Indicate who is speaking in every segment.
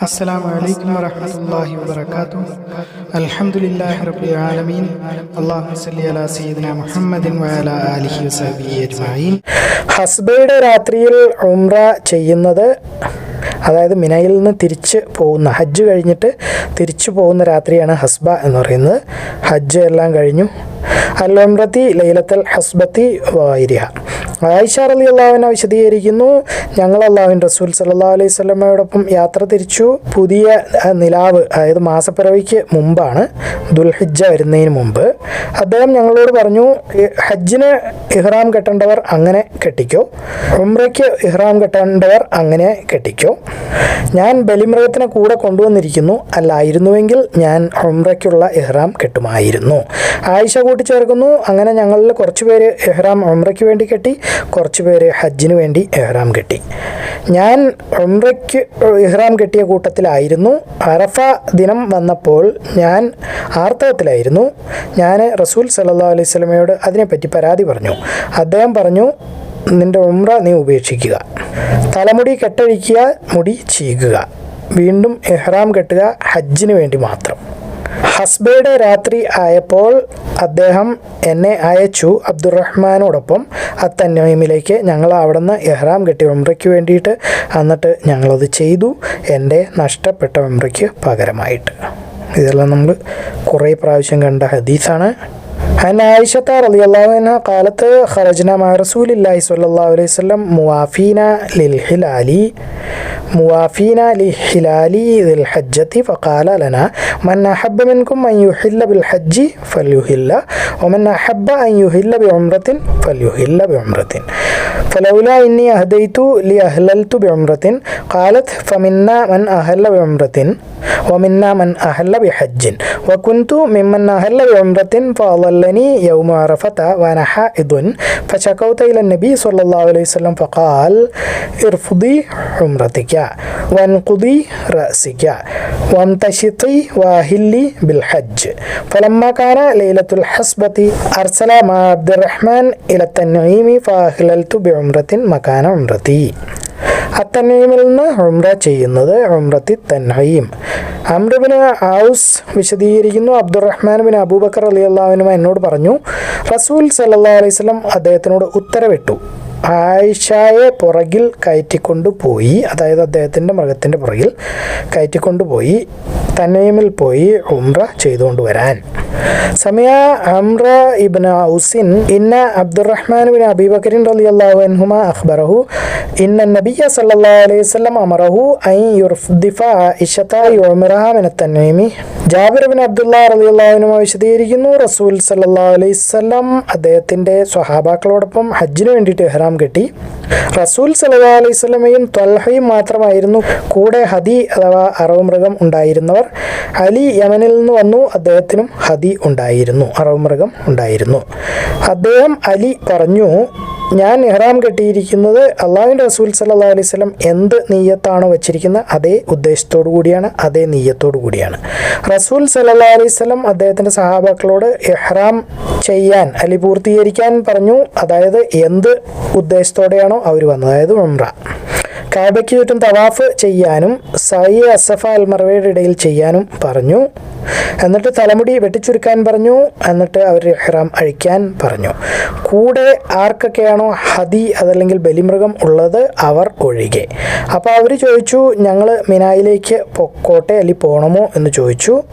Speaker 1: السلام عليكم ورحمة الله وبركاته الحمد لله رب العالمين اللهم صل على سيدنا محمد وعلى آله وصحبه أجمعين
Speaker 2: ഹസ്ബയുടെ രാത്രിയിൽ ഉംറ ചെയ്യുന്നത് അതായത് മിനയിൽ നിന്ന് തിരിച്ച് പോകുന്ന ഹജ്ജ് കഴിഞ്ഞിട്ട് തിരിച്ചു പോകുന്ന രാത്രിയാണ് ഹസ്ബ എന്ന് പറയുന്നത് ഹജ്ജ് എല്ലാം കഴിഞ്ഞു ഉംറത്തി ലൈലത്തൽ ഹസ്ബത്തി വായിരിഹ ആയിഷ അലി അള്ളാഹുവിനെ വിശദീകരിക്കുന്നു ഞങ്ങൾ അള്ളാഹുവിൻ റസൂൽ സല്ലാ അലൈഹി സ്വലമയോടൊപ്പം യാത്ര തിരിച്ചു. പുതിയ നിലാവ് അതായത് മാസപ്പിറവിക്ക് മുമ്പാണ് ദുൽഹിജ്ജ വരുന്നതിന് മുമ്പ്. അദ്ദേഹം ഞങ്ങളോട് പറഞ്ഞു "ഈ ഹജ്ജിന് ഇഹ്റാം കെട്ടേണ്ടവർ അങ്ങനെ കെട്ടിക്കോ. ഉംറയ്ക്ക് ഇഹ്റാം കെട്ടേണ്ടവർ അങ്ങനെ കെട്ടിക്കോ. ഞാൻ ബലിമൃഗത്തിനെ കൂടെ കൊണ്ടുവന്നിരിക്കുന്നു. അല്ലായിരുന്നുവെങ്കിൽ ഞാൻ ഉംറയ്ക്കുള്ള ഇഹ്റാം കെട്ടുമായിരുന്നു. ആയിഷ കൂട്ടിച്ചേർക്കുന്നു. അങ്ങനെ ഞങ്ങളിൽ കുറച്ച് പേര് എഹ്റാം ഉംറയ്ക്ക് വേണ്ടി കെട്ടി കുറച്ച് പേര് ഹജ്ജിന് വേണ്ടി എഹ്റാം കെട്ടി. ഞാൻ ഉംറയ്ക്ക് എഹ്റാം കെട്ടിയ കൂട്ടത്തിലായിരുന്നു. അറഫ ദിനം വന്നപ്പോൾ ഞാൻ ആർത്തവത്തിലായിരുന്നു. ഞാൻ റസൂൽ സല്ലാ അലൈഹി സ്വലമയോട് അതിനെപ്പറ്റി പരാതി പറഞ്ഞു. അദ്ദേഹം പറഞ്ഞു നിന്റെ ഉംറ നീ ഉപേക്ഷിക്കുക. തലമുടി കെട്ടഴിക്കുക മുടി ചീകുക. വീണ്ടും എഹ്റാം കെട്ടുക ഹജ്ജിന് വേണ്ടി മാത്രം. ഹസ്ബയുടെ രാത്രി ആയപ്പോൾ അദ്ദേഹം എന്നെ അയച്ചു അബ്ദുറഹ്മാനോടൊപ്പം. അത്തന്നീമിലേക്ക് ഞങ്ങൾ അവിടുന്ന് എഹ്റാം കെട്ടി ഉംറയ്ക്ക് വേണ്ടിയിട്ട്. എന്നിട്ട് ഞങ്ങളത് ചെയ്തു. എന്റെ നഷ്ടപ്പെട്ട ഉംറയ്ക്ക് പകരമായിട്ട്. ഇതെല്ലാം നമ്മൾ കുറേ പ്രാവശ്യം കണ്ട ഹദീസാണ്. عن عائشة رضي الله عنها قالت خرجنا مع رسول الله صلى الله عليه وسلم موافين للحلال موافين للحلال ذي الحجة فقال لنا من أحب منكم أن يحل بالحج فليهل ومن أحب أن يهل بعمرة فليهل بعمرة. فلولا إني أهديت لأهللت بعمرة قالت فمنا من أهل بعمرة ومنا من أهل بحج وكنت ممن أهل بعمرة فأضلني يوم عرفة وأنا حائض. فشكوت إلى النبي صلى الله عليه وسلم فقال ارفضي عمرتك وانقضي رأسك وامتشطي واهلي بالحج. فلما كان ليلة الحسبة أرسل مع عبد الرحمن إلى التنعيم فأهللت بعمرة مكان عمرتي. അത്തന്നീമിൽ നിന്ന് ഉംറ ചെയ്യുന്നത് ഉംറത്തി തന്നീം അമ്രബിന് ഔസ് വിശദീകരിക്കുന്നു. അബ്ദുറഹ്മാൻ ബിൻ അബൂബക്കർ അലി അള്ളാഹുവിനും എന്നോട് പറഞ്ഞു റസൂൽ സല്ലാ അലൈഹി സ്വലം അദ്ദേഹത്തിനോട് ഉത്തരവിട്ടു. ആയിഷയെ പുറകിൽ കയറ്റിക്കൊണ്ടുപോയി അതായത് അദ്ദേഹത്തിന്റെ മൃഗത്തിന്റെ പുറകിൽ കയറ്റിക്കൊണ്ടുപോയി തന്നീമിൽ പോയി ഉംറ ചെയ്തുകൊണ്ട് വരാൻ. സമയ അമ്ര ഇബ്ന ഔസിൻ ഇന്ന അബ്ദുറഹ്മാൻ ബിൻ അബി റലി റളിയല്ലാഹു അൻഹുമ അഖ്ബറഹു ഇന്ന നബിയ സല്ലല്ലാഹു അലൈഹി വസല്ലം അമറഹു ഐ യുർദിഫ ആയിഷത യുമറഹ മിന തന്നീമി ജാബിർ ബിൻ അബ്ദുല്ലാ റളിയല്ലാഹു അൻഹു വിശദീകരിക്കുന്നു റസൂൽ സല്ലല്ലാഹു അലൈഹി വസല്ലം അദ്ദേഹത്തിന്റെ സ്വഹാബാക്കളോടൊപ്പം ഹജ്ജിന് വേണ്ടിയിട്ട് ഇഹ്റാം കെട്ടി. റസൂൽ സല്ലല്ലാഹു അലൈഹി വസല്ലമയും ത്വൽഹയും മാത്രമായിരുന്നു കൂടെ ഹദി അഥവാ അറവ് മൃഗം ഉണ്ടായിരുന്നവർ. അലി യമനിൽ നിന്ന് വന്നു അദ്ദേഹത്തിനും ഹദി ഉണ്ടായിരുന്നു അറവ് മൃഗം ഉണ്ടായിരുന്നു. അദ്ദേഹം അലി പറഞ്ഞു ഞാൻ ഇഹ്റാം കെട്ടിയിരിക്കുന്നത് അള്ളാഹുവിന്റെ റസൂൽ സല്ലാ സ്വലം എന്ത് നീയത്താണോ വെച്ചിരിക്കുന്നത് അതേ ഉദ്ദേശത്തോടു കൂടിയാണ് അതേ നീയത്തോടു കൂടിയാണ്. റസൂൽ സല്ലാ സ്വലം അദ്ദേഹത്തിന്റെ സഹാബാക്കളോട് ഇഹ്റാം ചെയ്യാൻ അലി പൂർത്തീകരിക്കാൻ പറഞ്ഞു. അതായത് എന്ത് ഉദ്ദേശത്തോടെയാണോ അവർ വന്നത്. അതായത് ഉംറ. കാബയ്ക്ക് ചുറ്റും തവാഫ് ചെയ്യാനും സൈ അസഫ അൽ മറവയുടെ ഇടയിൽ ചെയ്യാനും പറഞ്ഞു. എന്നിട്ട് തലമുടി വെട്ടിച്ചുരുക്കാൻ പറഞ്ഞു. എന്നിട്ട് അവർ ഇഹ്റാം അഴിക്കാൻ പറഞ്ഞു. കൂടെ ആർക്കൊക്കെയാണോ ഹദി അതല്ലെങ്കിൽ ബലിമൃഗം ഉള്ളത് അവർ ഒഴികെ. അപ്പോൾ അവർ ചോദിച്ചു ഞങ്ങൾ മിനായിലേക്ക് പൊക്കോട്ടെ അല്ലെങ്കിൽ പോകണമോ എന്ന് ചോദിച്ചു.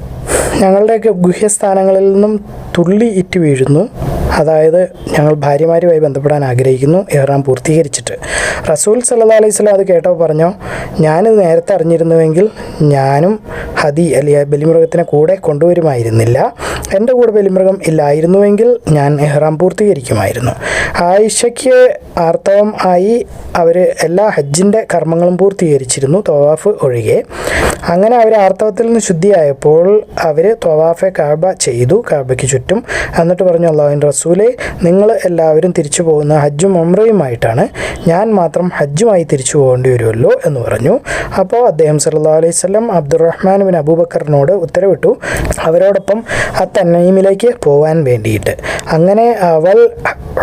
Speaker 2: ഞങ്ങളുടെയൊക്കെ ഗുഹ്യസ്ഥാനങ്ങളിൽ നിന്നും തുള്ളി ഇറ്റ് വീഴുന്നു. അതായത് ഞങ്ങൾ ഭാര്യമാരുമായി ബന്ധപ്പെടാൻ ആഗ്രഹിക്കുന്നു ഇഹ്റാം പൂർത്തീകരിച്ചിട്ട്. റസൂൽ സല്ലാ അലൈഹി സ്വലം അത് കേട്ടോ പറഞ്ഞോ ഞാനിത് നേരത്തെ അറിഞ്ഞിരുന്നുവെങ്കിൽ ഞാനും ഹദി അലിയ ബലിമൃഗത്തിനെ കൂടെ കൊണ്ടുവരുമായിരുന്നില്ല. എന്റെ കൂടെ ബലിമൃഗം ഇല്ലായിരുന്നുവെങ്കിൽ ഞാൻ എഹ്റാം പൂർത്തീകരിക്കുമായിരുന്നു. ആയിഷയ്ക്ക് ആർത്തവം ആയി അവർ എല്ലാ ഹജ്ജിന്റെ കർമ്മങ്ങളും പൂർത്തീകരിച്ചിരുന്നു തവാഫ് ഒഴികെ. അങ്ങനെ അവർ ആർത്തവത്തിൽ നിന്ന് ശുദ്ധിയായപ്പോൾ അവർ തൊവാഫെ കാബ ചെയ്തു കാബയ്ക്ക് ചുറ്റും. എന്നിട്ട് പറഞ്ഞു അള്ളാഹുവിൻ റസൂലെ നിങ്ങൾ എല്ലാവരും തിരിച്ചു പോകുന്ന ഹജ്ജും ഒമ്രയുമായിട്ടാണ് ഞാൻ മാത്രം ഹജ്ജുമായി തിരിച്ചു പോകേണ്ടി വരുമല്ലോ എന്ന് പറഞ്ഞു. അപ്പോൾ അദ്ദേഹം സല്ലാ അലൈഹി സ്വലം അബ്ദുറഹ്മാൻ ബിൻ അബൂബക്കറിനോട് ഉത്തരവിട്ടു. അവരോടൊപ്പം ആ തന്നീമിലേക്ക് പോകാൻ വേണ്ടിയിട്ട്. അങ്ങനെ അവൾ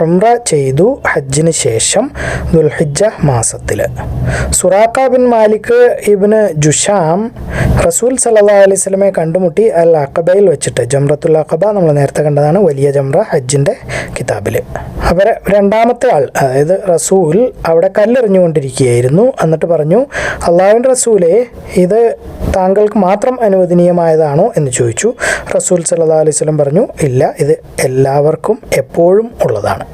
Speaker 2: ഉംറ ചെയ്തു ഹജ്ജിന് ശേഷം ദുൽഹിജ മാസത്തിൽ Suraqa bin Malik ibn Jusham റസൂൽ സല്ലാ അലൈഹി സ്വലമെ കണ്ടുമുട്ടി. അൽ അക്കബയിൽ വെച്ചിട്ട് ജംറത്തുൽ അക്കബ നമ്മൾ നേരത്തെ കണ്ടതാണ് വലിയ ജംറ ഹജ്ജിന്റെ കിതാബിൽ അവർ രണ്ടാമത്തെ ആൾ അതായത് റസൂൽ അവിടെ കല്ലെറിഞ്ഞുകൊണ്ടിരിക്കുകയായിരുന്നു. എന്നിട്ട് പറഞ്ഞു അള്ളാഹുവിന്റെ റസൂലെ ഇത് താങ്കൾക്ക് മാത്രം അനുവദനീയമായതാണോ? എന്ന് ചോദിച്ചു. റസൂൽ സല്ലാ അലൈഹി സ്വലം പറഞ്ഞു ഇല്ല ഇത് എല്ലാവർക്കും എപ്പോഴും ഉള്ളതാണ്.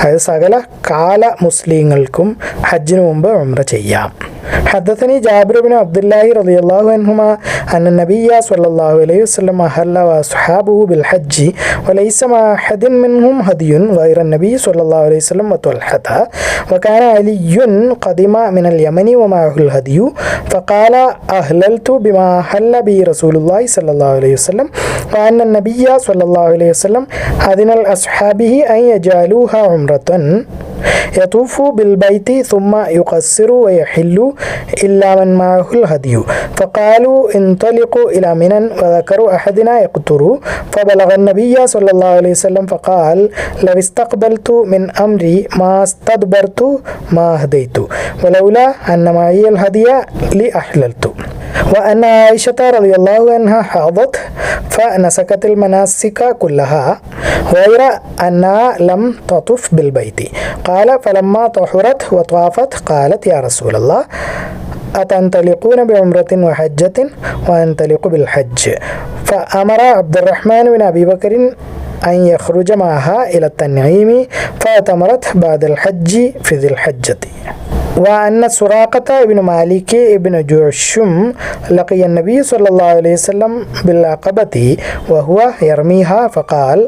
Speaker 2: അതായത് സകല കാല മുസ്ലിങ്ങൾക്കും ഹജ്ജിന് മുമ്പ് ഉംറ ചെയ്യാം. حدثني جابر بن عبد الله رضي الله عنهما أن النبي صلى الله عليه وسلم أهل وأصحابه بالحج وليس مع أحد منهم هدي غير النبي صلى الله عليه وسلم وطلحة وكان علي قدم من اليمن ومعه الهدي فقال أهللت بما أهل به رسول الله صلى الله عليه وسلم وأن النبي صلى الله عليه وسلم أذن لأصحابه أن يجعلوها عمرة يطوف بالبيت ثم يقصر ويحل إلا من معه الهدي. فقالوا انطلقوا إلى منى وذكروا أحدنا يقطر فبلغ النبي صلى الله عليه وسلم فقال لو استقبلت من أمري ما استدبرت ما هديت ولولا أن معي الهدي لأحللت. وأن عائشة رضي الله عنها حاضت فنسكت المناسك كلها غير أنها لم تطف بالبيت. قال فلما طهرت وطافت قالت يا رسول الله أتنطلقون بعمرة وحجة؟ وأنطلق بالحج. فأمر عبد الرحمن بن أبي بكر أن يخرج معها إلى التنعيم فأتمرت بعد الحج في ذي الحجة. وأن سراقة بن مالك بن جعشم لقي النبي صلى الله عليه وسلم بالعقبة وهو يرميها فقال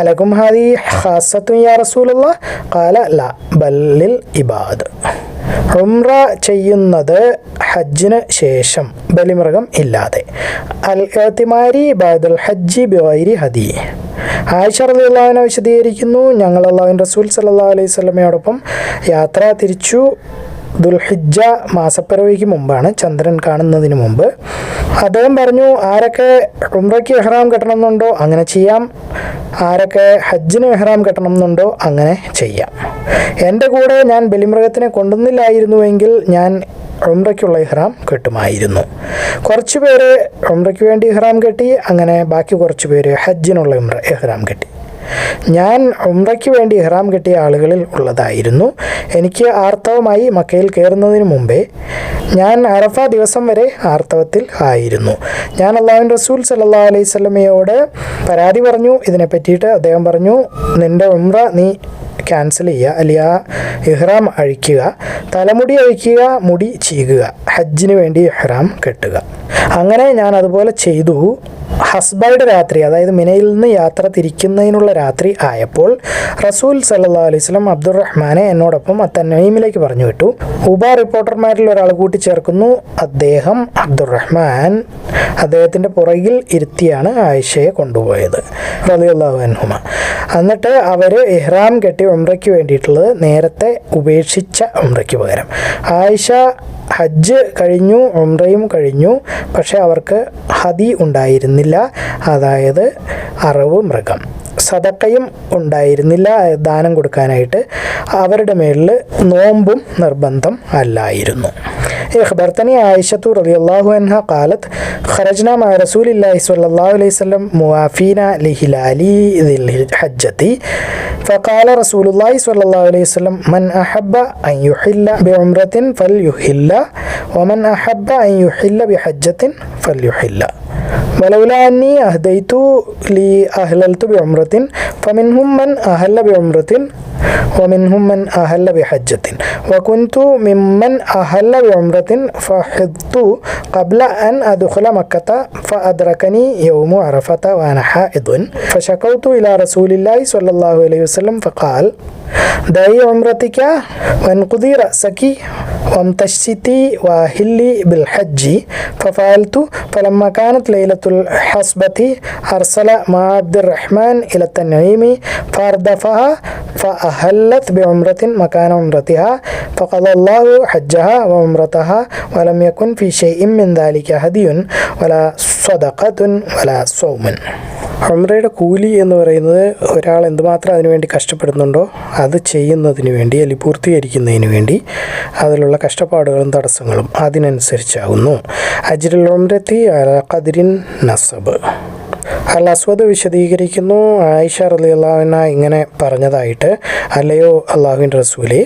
Speaker 2: ألكم هذه خاصة يا رسول الله قال لا بل للعباد ഉംറ ചെയ്യുന്നത് ഹജ്ജിന് ശേഷം ബലിമൃഗം ഇല്ലാതെ അൽ എത്തിമാരി ബാദുൽ ഹജ്ജി ബിവൈരി ഹദി ആയിഷ റളിയല്ലാഹുവിനെ വിശദീകരിക്കുന്നു ഞങ്ങൾ അള്ളാഹുവിൻ റസൂൽ സല്ലാ അലൈഹി സ്വലമയോടൊപ്പം യാത്ര തിരിച്ചു. ദുൽഹിജ മാസപ്പിറവിക്ക് മുമ്പാണ് ചന്ദ്രൻ കാണുന്നതിന് മുമ്പ്. അദ്ദേഹം പറഞ്ഞു ആരൊക്കെ ഉംറയ്ക്ക് എഹ്റാം കെട്ടണമെന്നുണ്ടോ അങ്ങനെ ചെയ്യാം. ആരൊക്കെ ഹജ്ജിന് എഹ്റാം കെട്ടണമെന്നുണ്ടോ അങ്ങനെ ചെയ്യാം. എന്റെ കൂടെ ഞാൻ ബലിമൃഗത്തിനെ കൊണ്ടുവന്നില്ലായിരുന്നുവെങ്കിൽ ഞാൻ ഉംറയ്ക്കുള്ള ഇഹ്റാം കെട്ടുമായിരുന്നു. കുറച്ച് പേര് ഉംറയ്ക്ക് വേണ്ടി ഇഹ്റാം കെട്ടി അങ്ങനെ ബാക്കി കുറച്ച് പേര് ഹജ്ജിനുള്ള ഉംറ ഇഹ്റാം കെട്ടി. ഞാൻ ഉംറയ്ക്ക് വേണ്ടി ഇഹ്റാം കെട്ടിയ ആളുകളിൽ ഉള്ളതായിരുന്നു. എനിക്ക് ആർത്തവമായി മക്കയിൽ കയറുന്നതിന് മുമ്പേ ഞാൻ അറഫ ദിവസം വരെ ആർത്തവത്തിൽ ആയിരുന്നു. ഞാൻ അള്ളാഹുൻ റസൂൽ സല്ലാ അലൈഹി സ്വലമയോട് പരാതി പറഞ്ഞു. ഇതിനെ പറ്റിയിട്ട് അദ്ദേഹം പറഞ്ഞു നിന്റെ ഉംറ നീ ക്യാൻസൽ ചെയ്യുക അല്ലെങ്കിൽ ആ ഇഹ്റാം അഴിക്കുക തലമുടി അഴിക്കുക മുടി ചീകുക ഹജ്ജിന് വേണ്ടി ഇഹ്റാം കെട്ടുക. അങ്ങനെ ഞാൻ അതുപോലെ ചെയ്തു. ഹസ്ബയുടെ രാത്രി അതായത് മിനയിൽ നിന്ന് യാത്ര തിരിക്കുന്നതിനുള്ള രാത്രി ആയപ്പോൾ റസൂൽ സല്ലാ അലൈഹി സ്വലം അബ്ദുറഹ്മാനെ എന്നോടൊപ്പം അത്തന്നീമിലേക്ക് പറഞ്ഞു വിട്ടു. ഉബ റിപ്പോർട്ടർമാരിൽ ഒരാൾ കൂട്ടിച്ചേർക്കുന്നു. അദ്ദേഹം അബ്ദുറഹ്മാൻ അദ്ദേഹത്തിന്റെ പുറകിൽ ഇരുത്തിയാണ് ആയിഷയെ കൊണ്ടുപോയത്. റലിയുള്ളാഹു എന്നിട്ട് അവർ ഇഹ്റാം കെട്ടി ഉംറയ്ക്ക് വേണ്ടിയിട്ടുള്ളത് നേരത്തെ ഉപേക്ഷിച്ച ഉംറയ്ക്ക് പകരം. ആയിഷ ഹജ്ജ് കഴിഞ്ഞു ഉംറയും കഴിഞ്ഞു. പക്ഷേ അവർക്ക് ഹതി ഉണ്ടായിരുന്നില്ല. അതായത് അറവ് മൃഗം സദക്കയും ഉണ്ടായിരുന്നില്ല ദാനം കൊടുക്കാനായിട്ട് അവരുടെ മേളിൽ നോമ്പും നിർബന്ധം അല്ലായിരുന്നു اخبرتني عائشة رضي الله عنها قالت خرجنا مع رسول الله صلى الله عليه وسلم موافين لهلال ذي الحجة فقال رسول الله صلى الله عليه وسلم من أحب أن يحل بعمرة فليحل ومن أحب أن يحل بحجة فليحل ولولا أني أهديت لي أهللت بعمرة فمنهم من أهل بعمرة ومنهم من أهل بحجة. وكنت ممن أهل بعمرة فحضت قبل أن أدخل مكة فأدركني يوم عرفة وأنا حائض. فشكوت إلى رسول الله صلى الله عليه وسلم فقال دعي عمرتك وانقضي رأسك وامتشتي وأهلي بالحج ففعلت فلما كانت ليلة الحصبة أرسل مع عبد الرحمن إلى التنعيم فأردفها فأهلت بعمرة مكان عمرتها فقضى الله حجها وعمرتها ولم يكن في شيء من ذلك هدي ولا സ്വതഖത്തുൻ വല സൗമൻ ഉംറയുടെ കൂലി എന്ന് പറയുന്നത് ഒരാൾ എന്തുമാത്രം അതിനുവേണ്ടി കഷ്ടപ്പെടുന്നുണ്ടോ അത് ചെയ്യുന്നതിന് വേണ്ടി അല്ലെങ്കിൽ പൂർത്തീകരിക്കുന്നതിന് വേണ്ടി അതിലുള്ള കഷ്ടപ്പാടുകളും തടസ്സങ്ങളും അതിനനുസരിച്ചാകുന്നു അല ഖദ്രിൻ നസബ്. അൽ അസ്വദ് വിശദീകരിക്കുന്നു. ആയിഷ റലിയല്ലാവിന ഇങ്ങനെ പറഞ്ഞതായിട്ട് അല്ലയോ അള്ളാഹുവിൻ റസൂലെ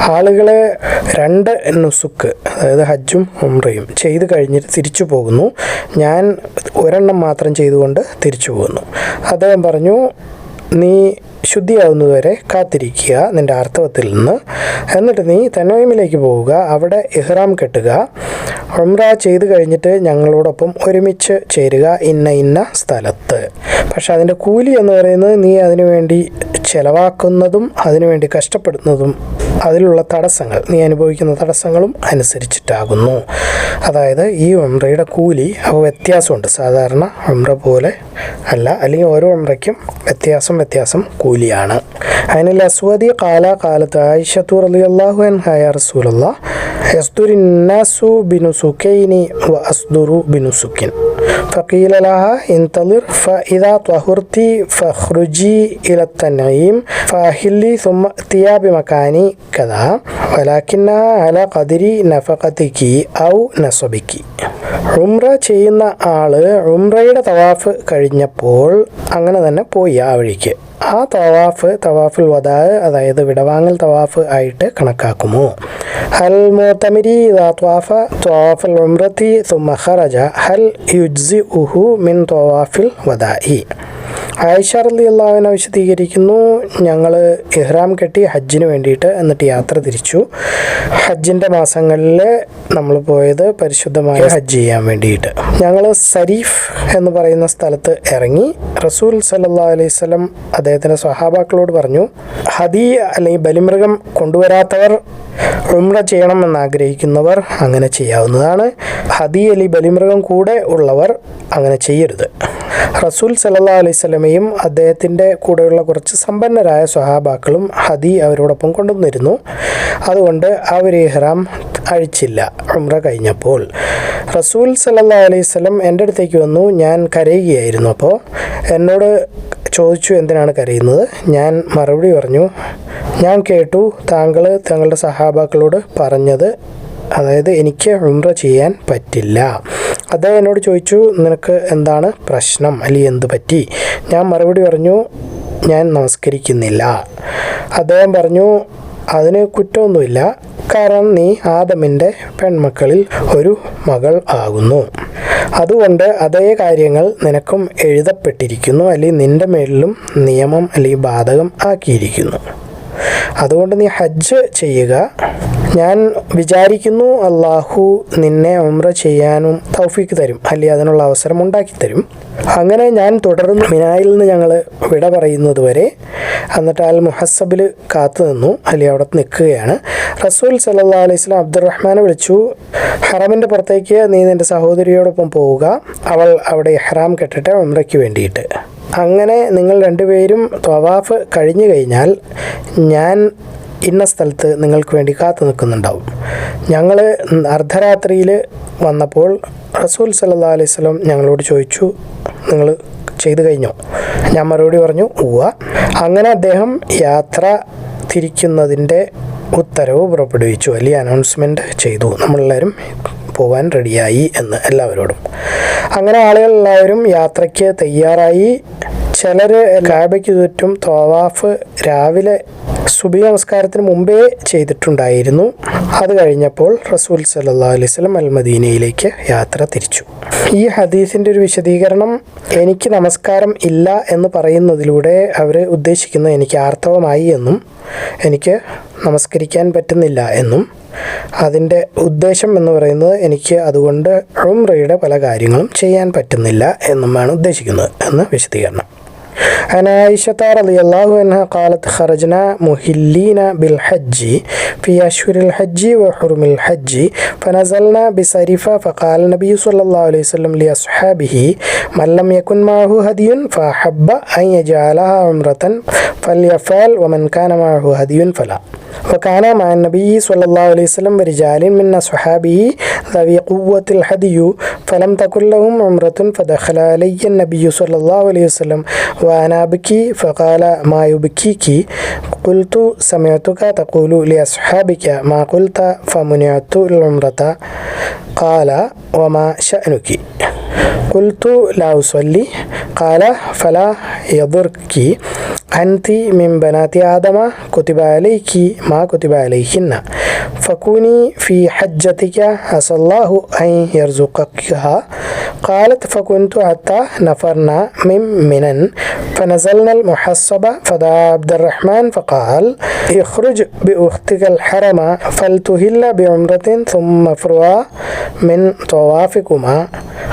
Speaker 2: ആളുകളെ രണ്ട് നുസുക്ക് അതായത് ഹജ്ജും ഉംറയും ചെയ്തു കഴിഞ്ഞിട്ട് തിരിച്ചു പോകുന്നു. ഞാൻ ഒരെണ്ണം മാത്രം ചെയ്തുകൊണ്ട് തിരിച്ചു പോകുന്നു. അദ്ദേഹം പറഞ്ഞു നീ ശുദ്ധിയാവുന്നതുവരെ കാത്തിരിക്കുക നിന്റെ ആർത്തവത്തിൽ നിന്ന്. എന്നിട്ട് നീ തന്നോയിമിലേക്ക് പോവുക അവിടെ ഇഹ്റാം കെട്ടുക. ഉംറ ചെയ്ത് കഴിഞ്ഞിട്ട് ഞങ്ങളോടൊപ്പം ഒരുമിച്ച് ചേരുക ഇന്ന ഇന്ന സ്ഥലത്ത്. പക്ഷെ അതിന്റെ കൂലി എന്ന് പറയുന്നത് നീ അതിനുവേണ്ടി ചിലവാക്കുന്നതും അതിനുവേണ്ടി കഷ്ടപ്പെടുന്നതും അതിലുള്ള തടസ്സങ്ങൾ നീ അനുഭവിക്കുന്ന തടസ്സങ്ങളും അനുസരിച്ചിട്ടാകുന്നു. അതായത് ഈ ഉംറയുടെ കൂലി അവ വ്യത്യാസമുണ്ട്. സാധാരണ ഉംറ പോലെ അല്ല അല്ലെങ്കിൽ ഓരോ ഒമ്രയ്ക്കും വ്യത്യാസം വ്യത്യാസം കൂലിയാണ്. അതിനിൽ അസ്വദി കാല കാലത്ത് അള്ളാഹു റളിയല്ലാഹു അൻഹായ റസൂലുള്ള യസ്ദുരിന്നാസു ബിനുസുക്കൈനി അസ്ദുറു فقيل لها انتظر فإذا طهرت فاخرجي إلى التنعيم فأهلي ثم സുമ بمكاني كذا ولكنها على قدر نفقتك أو نصبك നസബിക്ക് ഉംറ ചെയ്യുന്ന ആൾ ഉംറയുടെ തവാഫ് കഴിഞ്ഞപ്പോൾ അങ്ങനെ തന്നെ പോയി ആ വഴിക്ക് ആ തവാഫ് തവാഫുൽ വദാ അതായത് വിടവാങ്ങൽ തവാഫ് ആയിട്ട് കണക്കാക്കുമോ? ഹൽ മോത്തമിരി ത്വാഫ ത്വാഫൽ ഉംറത്തി സുമഹറജ ഹൽ യുജ്സി ഉഹു മിൻ ത്വാഫിൽ വദായി ആയിഷ റലി അള്ളാഹുവിനെ വിശദീകരിക്കുന്നു. ഞങ്ങൾ ഇഹ്റാം കെട്ടി ഹജ്ജിന് വേണ്ടിയിട്ട് എന്നിട്ട് യാത്ര തിരിച്ചു. ഹജ്ജിന്റെ മാസങ്ങളിൽ നമ്മൾ പോയത് പരിശുദ്ധമായ ഹജ്ജ് ചെയ്യാൻ വേണ്ടിയിട്ട്. ഞങ്ങൾ സരീഫ് എന്ന് പറയുന്ന സ്ഥലത്ത് ഇറങ്ങി. റസൂൽ സല്ലാ അലൈഹി സ്വലം അദ്ദേഹത്തിന്റെ സ്വഹാബാക്കളോട് പറഞ്ഞു ഹദി അല്ലെങ്കിൽ ബലിമൃഗം കൊണ്ടുവരാത്തവർ ഉംറ ചെയ്യണമെന്ന് ആഗ്രഹിക്കുന്നവർ അങ്ങനെ ചെയ്യാവുന്നതാണ്. ഹദി അലി ബലിമൃഗം കൂടെ ഉള്ളവർ അങ്ങനെ ചെയ്യരുത്. റസൂൽ സല്ലാ അലൈഹി സ്വലമയും അദ്ദേഹത്തിന്റെ കൂടെയുള്ള കുറച്ച് സമ്പന്നരായ സ്വഹാബാക്കളും ഹദി അവരോടൊപ്പം കൊണ്ടുവന്നിരുന്നു. അതുകൊണ്ട് അവർ ഇഹ്റാം അഴിച്ചില്ല. ഉംറ കഴിഞ്ഞപ്പോൾ റസൂൽ സല്ലാ അലൈഹി സ്വലം എന്റെ അടുത്തേക്ക് വന്നു. ഞാൻ കരയുകയായിരുന്നു. അപ്പോൾ എന്നോട് ചോദിച്ചു എന്തിനാണ് കരയുന്നത്? ഞാൻ മറുപടി പറഞ്ഞു ഞാൻ കേട്ടു താങ്കൾ തങ്ങളുടെ സഹാബാക്കളോട് പറഞ്ഞത് അതായത് എനിക്ക് ഉംറ ചെയ്യാൻ പറ്റില്ല. അദ്ദേഹം എന്നോട് ചോദിച്ചു നിനക്ക് എന്താണ് പ്രശ്നം? അല്ലെങ്കിൽ എന്ത് പറ്റി? ഞാൻ മറുപടി പറഞ്ഞു ഞാൻ നമസ്കരിക്കുന്നില്ല. അദ്ദേഹം പറഞ്ഞു അതിന് കുറ്റമൊന്നുമില്ല. കാരണം നീ ആദമിന്റെ പെൺമക്കളിൽ ഒരു മകൾ ആകുന്നു. അതുകൊണ്ട് അതേ കാര്യങ്ങൾ നിനക്കും എഴുതപ്പെട്ടിരിക്കുന്നു അല്ലെങ്കിൽ നിന്റെ മേലിലും നിയമം അല്ലെങ്കിൽ ബാധകം ആക്കിയിരിക്കുന്നു. അതുകൊണ്ട് നീ ഹജ്ജ് ചെയ്യുക. ഞാൻ വിചാരിക്കുന്നു അള്ളാഹു നിന്നെ ഉംറ ചെയ്യാനും തൗഫീക്ക് തരും. അല്ലെങ്കിൽ അതിനുള്ള അവസരം ഉണ്ടാക്കി തരും. അങ്ങനെ ഞാൻ തുടർന്ന് മിനായിൽ നിന്ന് ഞങ്ങൾ വിട പറയുന്നത് വരെ എന്നിട്ട് അൽ മുഹസബിൽ കാത്തു നിന്നു. അല്ലെങ്കിൽ അവിടെ നിൽക്കുകയാണ്. റസൂൽ സല്ലാ അലൈഹി സ്വലം അബ്ദുറഹ്മാനെ വിളിച്ചു. ഹറമിന്റെ പുറത്തേക്ക് നീ നിന്റെ സഹോദരിയോടൊപ്പം പോവുക. അവൾ അവിടെ ഹറാം കെട്ടിട്ട് ഉംറയ്ക്ക് വേണ്ടിയിട്ട്. അങ്ങനെ നിങ്ങൾ രണ്ടുപേരും തവാഫ് കഴിഞ്ഞു കഴിഞ്ഞാൽ ഞാൻ ഇന്ന സ്ഥലത്ത് നിങ്ങൾക്ക് വേണ്ടി കാത്തു നിൽക്കുന്നുണ്ടാവും. ഞങ്ങൾ അർദ്ധരാത്രിയിൽ വന്നപ്പോൾ റസൂൽ സല്ലാ അലൈഹി സ്വലം ഞങ്ങളോട് ചോദിച്ചു നിങ്ങൾ ചെയ്തു കഴിഞ്ഞോ? ഞാൻ മറുപടി പറഞ്ഞു ഉവ്വ. അങ്ങനെ അദ്ദേഹം യാത്ര തിരിക്കുന്നതിന്റെ ഉത്തരവ് പുറപ്പെടുവിച്ചു. വലിയ അനൗൺസ്മെന്റ് ചെയ്തു. നമ്മളെല്ലാവരും പോകാൻ റെഡിയായി എന്ന് എല്ലാവരോടും. അങ്ങനെ ആളുകൾ എല്ലാവരും യാത്രയ്ക്ക് തയ്യാറായി. ചിലർ കാബയ്ക്ക് ചുറ്റും തവാഫ് രാവിലെ സുബി നമസ്കാരത്തിന് മുമ്പേ ചെയ്തിട്ടുണ്ടായിരുന്നു. അത് കഴിഞ്ഞപ്പോൾ റസൂൽ സല്ലാ അലൈഹി സ്വലം അൽ മദീനയിലേക്ക് യാത്ര തിരിച്ചു. ഈ ഹദീസിന്റെ ഒരു വിശദീകരണം എനിക്ക് നമസ്കാരം ഇല്ല എന്ന് പറയുന്നതിലൂടെ അവർ ഉദ്ദേശിക്കുന്നത് എനിക്ക് ആർത്തവമായി എന്നും എനിക്ക് നമസ്കരിക്കാൻ പറ്റുന്നില്ല എന്നും അതിൻ്റെ ഉദ്ദേശം എന്ന് പറയുന്നത് എനിക്ക് അതുകൊണ്ട് ഉംറയുടെ പല കാര്യങ്ങളും ചെയ്യാൻ പറ്റുന്നില്ല എന്നുമാണ് ഉദ്ദേശിക്കുന്നത് എന്ന് വിശദീകരണം عن عائشة رضي الله عنها قالت خرجنا مهلين بالحج في أشهر الحج وحرم الحج فنزلنا بسرفة فقال النبي صلى الله عليه وسلم لأصحابه من لم يكن معه هدي فأحب أن يجعلها عمرة فليفعل ومن كان معه هدي فلا وكان مع النبي صلى الله عليه وسلم برجال من أصحابه ذوي قوة الهدي فلم تكن لهم عمرة فدخل علي النبي صلى الله عليه وسلم وأنا أبكي فقال ما يبكيك؟ قلت سمعتك تقول لأصحابك ما قلت فمنعت العمرة. قال وما شأنك؟ قلت لا أصلي. قال فلا يضرك. أنت من بنات آدم كتب عليك ما كتب عليهن. فكوني في حجتك عسى الله أن يرزقكها. قالت فكنت حتى نفرنا من منن. فنزلنا المحصبة فدعا عبد الرحمن فقال اخرج بأختك الحرم فلتهل بعمرة ثم افروا من طوافكما.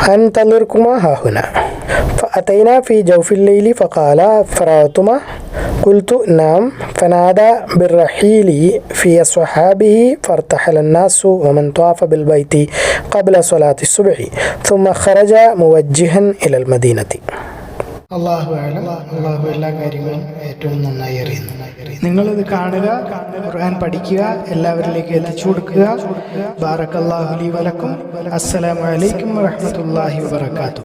Speaker 2: أنتظركما ها هنا. فأتينا في جوف الليل فقال فرأتما قلت نعم فنادى بالرحيل في أصحابه فارتحل الناس ومن طاف بالبيت قبل صلاة الصبح ثم خرج موجها إلى المدينة
Speaker 1: അള്ളാഹു ആലം അള്ളാഹു എല്ലാ കാര്യങ്ങളും ഏറ്റവും നന്നായി അറിയുന്നു നിങ്ങളിത് കാണുക ഖുർആൻ പഠിക്കുക എല്ലാവരിലേക്ക് എത്തിച്ചു കൊടുക്കുക ബാറക്കല്ലാഹു ലി വലക്കും അസ്സലാമു അലൈക്കും വറഹ്മത്തുള്ളാഹി വബറകാതുഹു